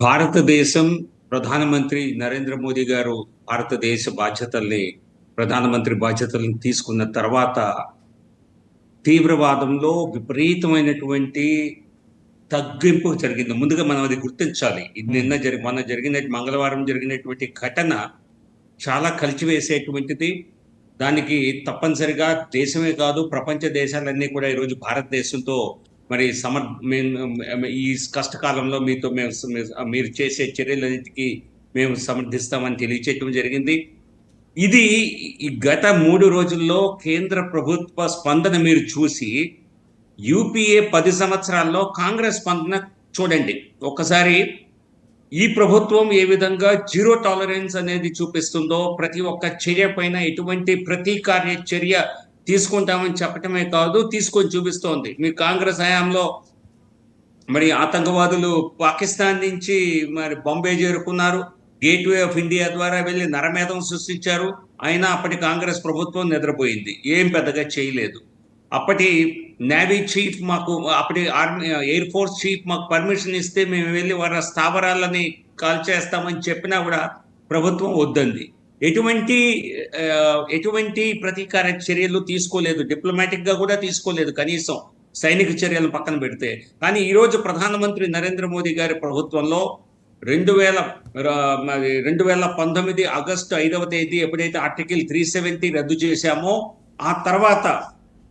భారతదేశం ప్రధానమంత్రి నరేంద్ర మోదీ గారు భారతదేశ బాధ్యతల్ని ప్రధానమంత్రి బాధ్యతలను తీసుకున్న తర్వాత తీవ్రవాదంలో విపరీతమైనటువంటి తగ్గింపు జరిగింది. ముందుగా మనం అది గుర్తించాలి. ఇది నిన్న జరిగి మొన్న జరిగిన మంగళవారం జరిగినటువంటి ఘటన చాలా కలిచివేసేటువంటిది. దానికి తప్పనిసరిగా దేశమే కాదు ప్రపంచ దేశాలన్నీ కూడా ఈరోజు భారతదేశంతో మరి సమర్ మేము ఈ కష్టకాలంలో మీతో మేము మీరు చేసే చర్యలన్నిటికీ మేము సమర్థిస్తామని తెలియచేయటం జరిగింది. ఇది గత మూడు రోజుల్లో కేంద్ర ప్రభుత్వ స్పందన మీరు చూసి యూపీఏ పది సంవత్సరాల్లో కాంగ్రెస్ స్పందన చూడండి. ఒకసారి ఈ ప్రభుత్వం ఏ విధంగా జీరో టాలరెన్స్ అనేది చూపిస్తుందో ప్రతి ఒక్క చర్య పైన ఎటువంటి ప్రతీకార్య చర్య తీసుకుంటామని చెప్పటమే కాదు తీసుకొని చూపిస్తోంది. మీ కాంగ్రెస్ హయాంలో మరి ఆతంకవాదులు పాకిస్తాన్ నుంచి మరి బొంబే చేరుకున్నారు. గేట్వే ఆఫ్ ఇండియా ద్వారా వెళ్ళి నరమేధం సృష్టించారు. అయినా అప్పటి కాంగ్రెస్ ప్రభుత్వం నిద్రపోయింది. ఏం పెద్దగా చేయలేదు. అప్పటి నేవీ చీఫ్ మాకు అప్పటి ఆర్మీ ఎయిర్ ఫోర్స్ చీఫ్ మాకు పర్మిషన్ ఇస్తే మేము వెళ్ళి వారి స్థావరాలని కాల్ చేస్తామని చెప్పినా కూడా ప్రభుత్వం వద్దంది. ఎటువంటి ఎటువంటి ప్రతీకార చర్యలు తీసుకోలేదు. డిప్లొమాటిక్గా కూడా తీసుకోలేదు కనీసం సైనిక చర్యలను పక్కన పెడితే. కానీ ఈరోజు ప్రధానమంత్రి నరేంద్ర మోదీ గారి ప్రభుత్వంలో రెండు వేల రెండు వేల పంతొమ్మిది ఆగస్టు ఐదవ తేదీ ఎప్పుడైతే ఆర్టికల్ త్రీ సెవెంటీ రద్దు చేశామో ఆ తర్వాత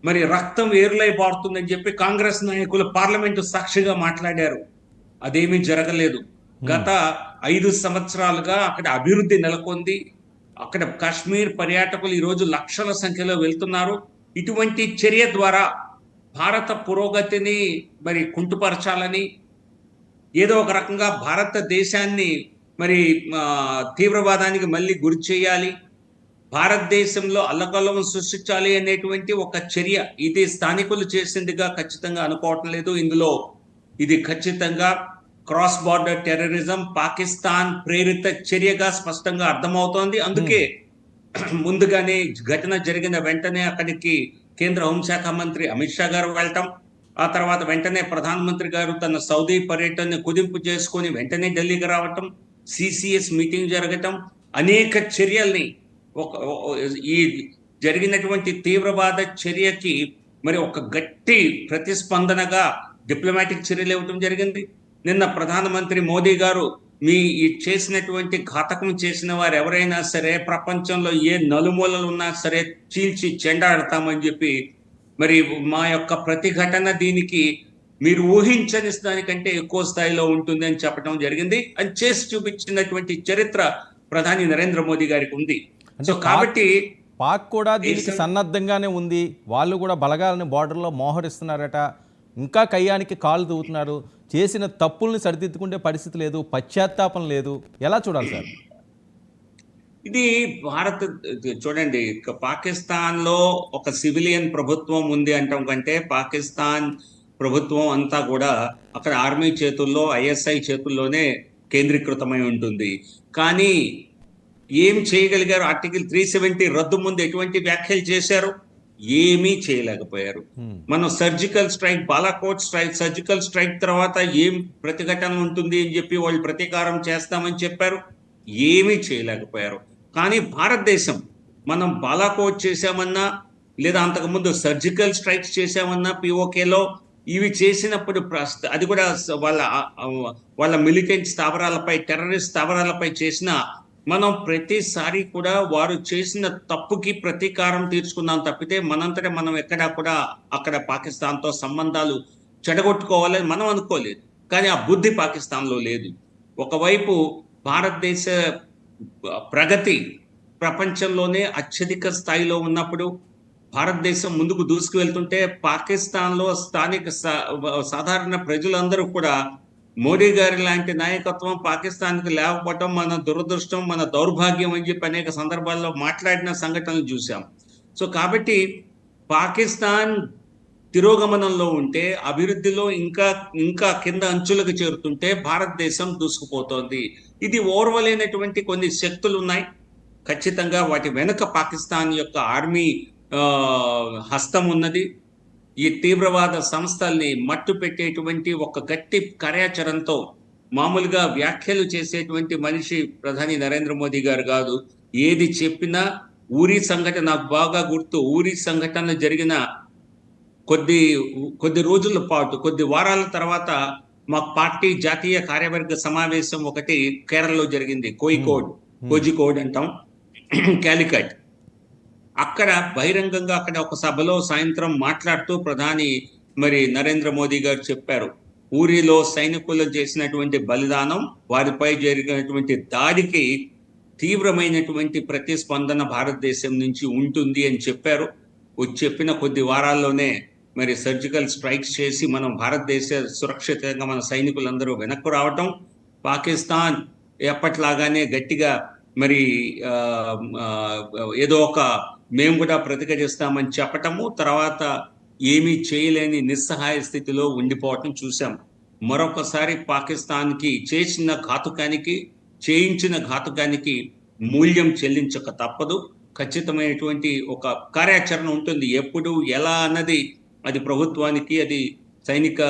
మరి రక్తం ఏరులై పారుతుందని చెప్పి కాంగ్రెస్ నాయకులు పార్లమెంటు సాక్షిగా మాట్లాడారు. అదేమీ జరగలేదు. గత ఐదు సంవత్సరాలుగా అక్కడ అభివృద్ధి నెలకొంది. అక్కడ కాశ్మీర్ పర్యాటకులు ఈరోజు లక్షల సంఖ్యలో వెళ్తున్నారు. ఇటువంటి చర్య ద్వారా భారత పురోగతిని మరి కుంటుపరచాలని ఏదో ఒక రకంగా భారతదేశాన్ని మరి తీవ్రవాదానికి మళ్ళీ గురి చేయాలి భారతదేశంలో అల్లకల్లం సృష్టించాలి అనేటువంటి ఒక చర్య ఇది స్థానికులు చేసిందిగా ఖచ్చితంగా అనుకోవటం లేదు. ఇందులో ఇది ఖచ్చితంగా క్రాస్ బార్డర్ టెర్రరిజం పాకిస్తాన్ ప్రేరిత చర్యగా స్పష్టంగా అర్థమవుతోంది. అందుకే ముందుగానే ఘటన జరిగిన వెంటనే అక్కడికి కేంద్ర హోంశాఖ మంత్రి అమిత్ షా గారు వెళ్ళటం. ఆ తర్వాత వెంటనే ప్రధానమంత్రి గారు తన సౌదీ పర్యటన కుదింపు చేసుకొని వెంటనే ఢిల్లీకి రావటం సిసిఎస్ మీటింగ్ జరగటం అనేక చర్యల్ని ఒక ఈ జరిగినటువంటి తీవ్రవాద చర్యకి మరి ఒక గట్టి ప్రతిస్పందనగా డిప్లొమాటిక్ చర్యలు ఇవ్వటం జరిగింది. నిన్న ప్రధానమంత్రి మోదీ గారు మీ చేసినటువంటి ఘాతకం చేసిన వారు ఎవరైనా సరే ప్రపంచంలో ఏ నలుమూలలు ఉన్నా సరే చీల్చి చెండాడతామని చెప్పి మరి మా యొక్క ప్రతిఘటన దీనికి మీరు ఊహించని దానికంటే ఎక్కువ స్థాయిలో ఉంటుంది అని చెప్పడం జరిగింది. అని చేసి చూపించినటువంటి చరిత్ర ప్రధాని నరేంద్ర మోదీ గారికి ఉంది. సో కాబట్టి పాక్ కూడా దీనికి సన్నద్ధంగానే ఉంది. వాళ్ళు కూడా బలగాలని బార్డర్లో మోహరిస్తున్నారట. ఇంకా కయ్యానికి కాలు దూవుతున్నారు చేసిన తప్పుల్ని సరిదిద్దుకుంటే పరిస్థితి లేదు పశ్చాత్తాపం లేదు. ఎలా చూడాలి సార్? ఇది భారత్ చూడండి పాకిస్తాన్లో ఒక సివిలియన్ ప్రభుత్వం ఉంది అంటాం కంటే పాకిస్తాన్ ప్రభుత్వం అంతా కూడా అక్కడ ఆర్మీ చేతుల్లో ఐఎస్ఐ చేతుల్లోనే కేంద్రీకృతమై ఉంటుంది. కానీ ఏం చేయగలిగారు? ఆర్టికల్ త్రీ సెవెంటీ రద్దు ముందు ఎటువంటి వ్యాఖ్యలు చేశారు? ఏమీ చేయలేకపోయారు. మనం surgical strike Balakot strike surgical strike తర్వాత ఏం ప్రతిఘటన ఉంటుంది అని చెప్పి వాళ్ళు ప్రతీకారం చేస్తామని చెప్పారు. ఏమీ చేయలేకపోయారు. కానీ భారతదేశం మనం బాలాకోట్ చేశామన్నా లేదా అంతకుముందు సర్జికల్ స్ట్రైక్స్ చేశామన్నా పిఓకేలో ఇవి చేసినప్పుడు అది కూడా వాళ్ళ వాళ్ళ మిలిటెంట్ స్థావరాలపై టెర్రరిస్ట్ స్థావరాలపై చేసిన మనం ప్రతిసారి కూడా వారు చేసిన తప్పుకి ప్రతీకారం తీర్చుకున్నాం తప్పితే మనంతటే మనం ఎక్కడా కూడా అక్కడ పాకిస్తాన్తో సంబంధాలు చెడగొట్టుకోవాలని మనం అనుకోలేదు. కానీ ఆ బుద్ధి పాకిస్తాన్లో లేదు. ఒకవైపు భారతదేశ ప్రగతి ప్రపంచంలోనే అత్యధిక స్థాయిలో ఉన్నప్పుడు భారతదేశం ముందుకు దూసుకు వెళ్తుంటే పాకిస్తాన్లో స్థానిక సాధారణ ప్రజలందరూ కూడా మోడీ గారి లాంటి నాయకత్వం పాకిస్తాన్కి లేకపోవటం మన దురదృష్టం మన దౌర్భాగ్యం అని చెప్పి అనేక సందర్భాల్లో మాట్లాడిన సంఘటనలు చూసాం సో కాబట్టి పాకిస్తాన్ తిరోగమనంలో ఉంటే అభివృద్ధిలో ఇంకా ఇంకా కింద అంచులకు చేరుతుంటే భారతదేశం దూసుకుపోతోంది. ఇది ఓర్వలేనటువంటి కొన్ని శక్తులు ఉన్నాయి ఖచ్చితంగా వాటి వెనుక పాకిస్తాన్ యొక్క ఆర్మీ హస్తం ఉన్నది. ఈ తీవ్రవాద సంస్థల్ని మట్టు పెట్టేటువంటి ఒక గట్టి కార్యాచరణతో మామూలుగా వ్యాఖ్యలు చేసేటువంటి మనిషి ప్రధాని నరేంద్ర మోదీ గారు కాదు. ఏది చెప్పినా ఊరి సంఘటన నాకు బాగా గుర్తు. ఊరి సంఘటన జరిగిన కొద్ది కొద్ది రోజుల పాటు కొద్ది వారాల తర్వాత మా పార్టీ జాతీయ కార్యవర్గ సమావేశం ఒకటి కేరళలో జరిగింది. కోయికోడ్ కోజికోడ్ అంటాం. క్యాలికట్ అక్కడ బహిరంగంగా అక్కడ ఒక సభలో సాయంత్రం మాట్లాడుతూ ప్రధాని మరి నరేంద్ర మోదీ గారు చెప్పారు. ఊరిలో సైనికులు చేసినటువంటి బలిదానం వారిపై జరిగినటువంటి దాడికి తీవ్రమైనటువంటి ప్రతిస్పందన భారతదేశం నుంచి ఉంటుంది అని చెప్పారు. చెప్పిన కొద్ది వారాల్లోనే మరి సర్జికల్ స్ట్రైక్స్ చేసి మనం భారతదేశ సురక్షితంగా మన సైనికులందరూ వెనక్కు రావటం పాకిస్తాన్ ఎప్పట్లాగానే గట్టిగా మరి ఏదో ఒక మేము కూడా ప్రతిఘటిస్తామని చెప్పటము తర్వాత ఏమీ చేయలేని నిస్సహాయ స్థితిలో ఉండిపోవటం చూసాం మరొకసారి పాకిస్తాన్కి చేసిన ఘాతుకానికి చేయించిన ఘాతుకానికి మూల్యం చెల్లించక తప్పదు. ఖచ్చితమైనటువంటి ఒక కార్యాచరణ ఉంటుంది. ఎప్పుడు ఎలా అన్నది అది ప్రభుత్వానికి అది సైనిక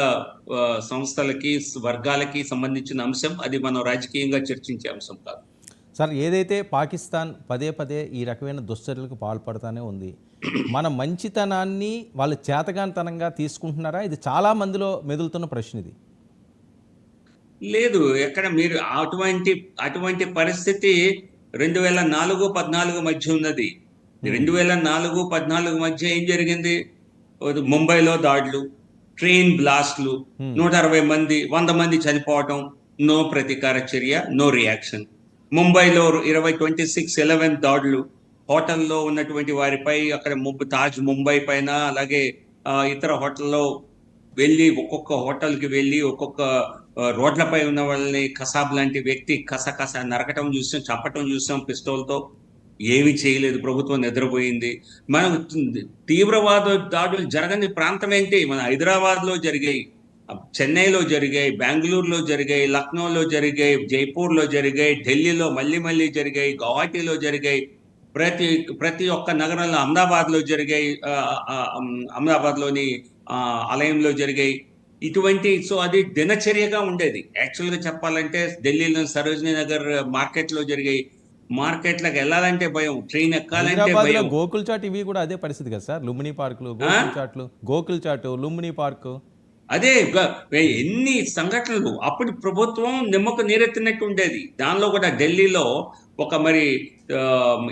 సంస్థలకి వర్గాలకి సంబంధించిన అంశం. అది మనం రాజకీయంగా చర్చించే అంశం కాదు. సార్ ఏదైతే పాకిస్తాన్ పదే పదే ఈ రకమైన దుశ్చర్యలకు పాల్పడుతూనే ఉంది మన మంచితనాన్ని వాళ్ళు చేతగానితనంగా తీసుకుంటున్నారా? ఇది చాలా మందిలో మెదులుతున్న ప్రశ్న ఇది. లేదు ఎక్కడ మీరు అటువంటి అటువంటి పరిస్థితి రెండు వేల నాలుగు పద్నాలుగు మధ్య ఉన్నది. రెండు వేల నాలుగు పద్నాలుగు మధ్య ఏం జరిగింది? ముంబైలో దాడులు ట్రైన్ బ్లాస్ట్లు. నూట అరవై మంది వంద మంది చనిపోవటం నో ప్రతీకార చర్య నో రియాక్షన్. ముంబైలో ఇరవై ట్వంటీ సిక్స్ ఎలెవెన్ దాడులు హోటల్లో ఉన్నటువంటి వారిపై అక్కడ తాజ్ ముంబై పైన అలాగే ఇతర హోటల్లో వెళ్ళి ఒక్కొక్క హోటల్కి వెళ్ళి ఒక్కొక్క రోడ్లపై ఉన్న వాళ్ళని కసాబ్ లాంటి వ్యక్తి కస కస నరకటం చూసాం చంపటం చూసాం పిస్తోల్తో. ఏమీ చేయలేదు ప్రభుత్వం నిద్రపోయింది. మనం తీవ్రవాద దాడులు జరగని ప్రాంతం ఏంటి? మన హైదరాబాద్లో జరిగాయి. చెన్నైలో జరిగాయి బెంగళూరులో జరిగాయి లక్నోలో జరిగాయి జైపూర్లో జరిగాయి ఢిల్లీలో మళ్ళీ మళ్ళీ జరిగాయి గౌహాటీలో జరిగాయి ప్రతి ప్రతి ఒక్క నగరంలో అహ్మదాబాద్లో జరిగాయి ఆ, ఆ, ఉమ్, అహ్మదాబాద్లోని ఆ, ఆలయంలో జరిగాయి. ఇటువంటి సో అది దినచర్యగా ఉండేది. యాక్చువల్గా చెప్పాలంటే ఢిల్లీలో సరోజినీ నగర్ మార్కెట్లో జరిగాయి. మార్కెట్లకు వెళ్ళాలంటే భయం ట్రైన్ ఎక్కాలంటే భయం. గోకుల్ చాట్ ఇవి కూడా అదే పరిస్థితి కదా సార్? లుంబిని పార్కులు గోకుల్ చాట్లు గోకుల్ చాటు లుంబిని పార్కు. అదే ఎన్ని సంఘటనలు? అప్పుడు ప్రభుత్వం నిమ్మకు నీరెత్తినట్టు ఉండేది. దానిలో కూడా ఢిల్లీలో ఒక మరి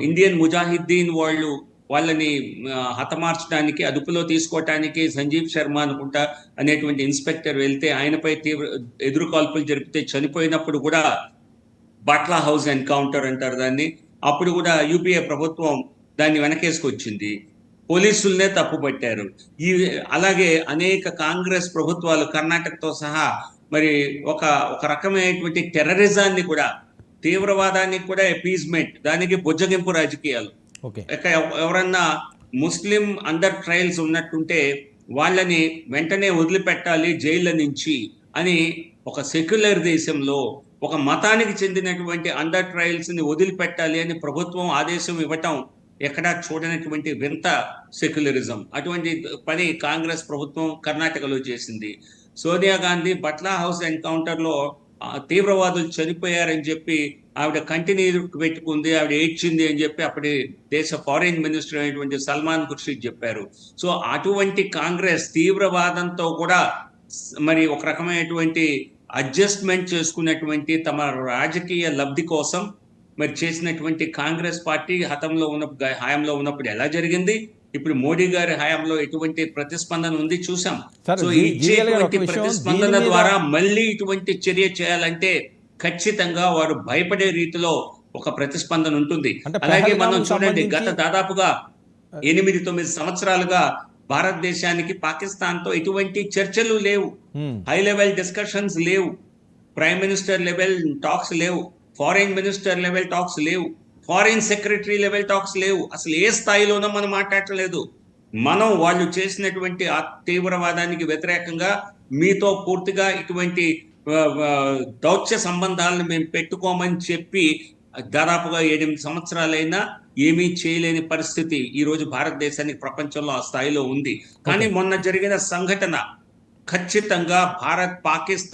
ఇండియన్ ముజాహిద్దీన్ వాళ్ళు వాళ్ళని హతమార్చడానికి అదుపులో తీసుకోవటానికి సంజీవ్ శర్మ అనుకుంటా అనేటువంటి ఇన్స్పెక్టర్ వెళ్తే ఆయనపై తీవ్ర ఎదురుకాల్పులు జరిపితే చనిపోయినప్పుడు కూడా బాట్లా హౌస్ ఎన్కౌంటర్ అంటారు దాన్ని. అప్పుడు కూడా యూపీఏ ప్రభుత్వం దాన్ని వెనకేసుకొచ్చింది. పోలీసులనే తప్పుపట్టారు. ఈ అలాగే అనేక కాంగ్రెస్ ప్రభుత్వాలు కర్ణాటకతో సహా మరి ఒక ఒక రకమైనటువంటి టెర్రరిజాన్ని కూడా తీవ్రవాదానికి కూడా అపీజ్మెంట్ దానికి బుజ్జగింపు రాజకీయాలు. ఎవరన్నా ముస్లిం అండర్ ట్రయల్స్ ఉన్నట్టుంటే వాళ్ళని వెంటనే వదిలిపెట్టాలి జైళ్ళ నుంచి అని ఒక సెక్యులర్ దేశంలో ఒక మతానికి చెందినటువంటి అండర్ ట్రయల్స్ని వదిలిపెట్టాలి అని ప్రభుత్వం ఆదేశం ఇవ్వటం ఎక్కడా చూడనటువంటి వింత సెక్యులరిజం. అటువంటి పని కాంగ్రెస్ ప్రభుత్వం కర్ణాటకలో చేసింది. సోనియా గాంధీ బట్లా హౌస్ ఎన్కౌంటర్లో తీవ్రవాదులు చనిపోయారని చెప్పి ఆవిడ కంటిన్యూ పెట్టుకుంది ఆవిడ ఏడ్చింది అని చెప్పి అప్పటి దేశ ఫారిన్ మినిస్టర్ అయినటువంటి సల్మాన్ ఖుర్షీద్ చెప్పారు. సో అటువంటి కాంగ్రెస్ తీవ్రవాదంతో కూడా మరి ఒక రకమైనటువంటి అడ్జస్ట్మెంట్ చేసుకున్నటువంటి తమ రాజకీయ లబ్ధి కోసం మరి చేసినటువంటి కాంగ్రెస్ పార్టీ హతంలో ఉన్నప్పుడు హయాంలో ఉన్నప్పుడు ఎలా జరిగింది? ఇప్పుడు మోడీ గారి హయాంలో ఎటువంటి ప్రతిస్పందన ఉంది చూసాం. సో ఇచ్చేటువంటి ప్రతిస్పందన ద్వారా మళ్ళీ ఇటువంటి చర్య చేయాలంటే ఖచ్చితంగా వారు భయపడే రీతిలో ఒక ప్రతిస్పందన ఉంటుంది. అలాగే మనం చూడండి గత దాదాపుగా ఎనిమిది తొమ్మిది సంవత్సరాలుగా భారతదేశానికి పాకిస్తాన్తో ఎటువంటి చర్చలు లేవు. హై లెవెల్ డిస్కషన్స్ లేవు. ప్రైమ్ మినిస్టర్ లెవెల్ టాక్స్ లేవు. ఫారిన్ మినిస్టర్ లెవెల్ టాక్స్ లేవు. ఫారిన్ సెక్రటరీ లెవెల్ టాక్స్ లేవు. అసలు ఏ స్థాయిలోనూ మనం మాట్లాడలేదు మనం వాళ్ళు చేసినటువంటి ఆ తీవ్రవాదానికి వ్యతిరేకంగా మీతో పూర్తిగా ఇటువంటి దౌత్య సంబంధాలను మేము పెట్టుకోమని చెప్పి దాదాపుగా ఎనిమిది సంవత్సరాలైనా ఏమీ చేయలేని పరిస్థితి ఈ రోజు భారతదేశానికి ప్రపంచంలో ఆ స్థాయిలో ఉంది. కానీ మొన్న జరిగిన సంఘటన ఖచ్చితంగా భారత్ పాకిస్తాన్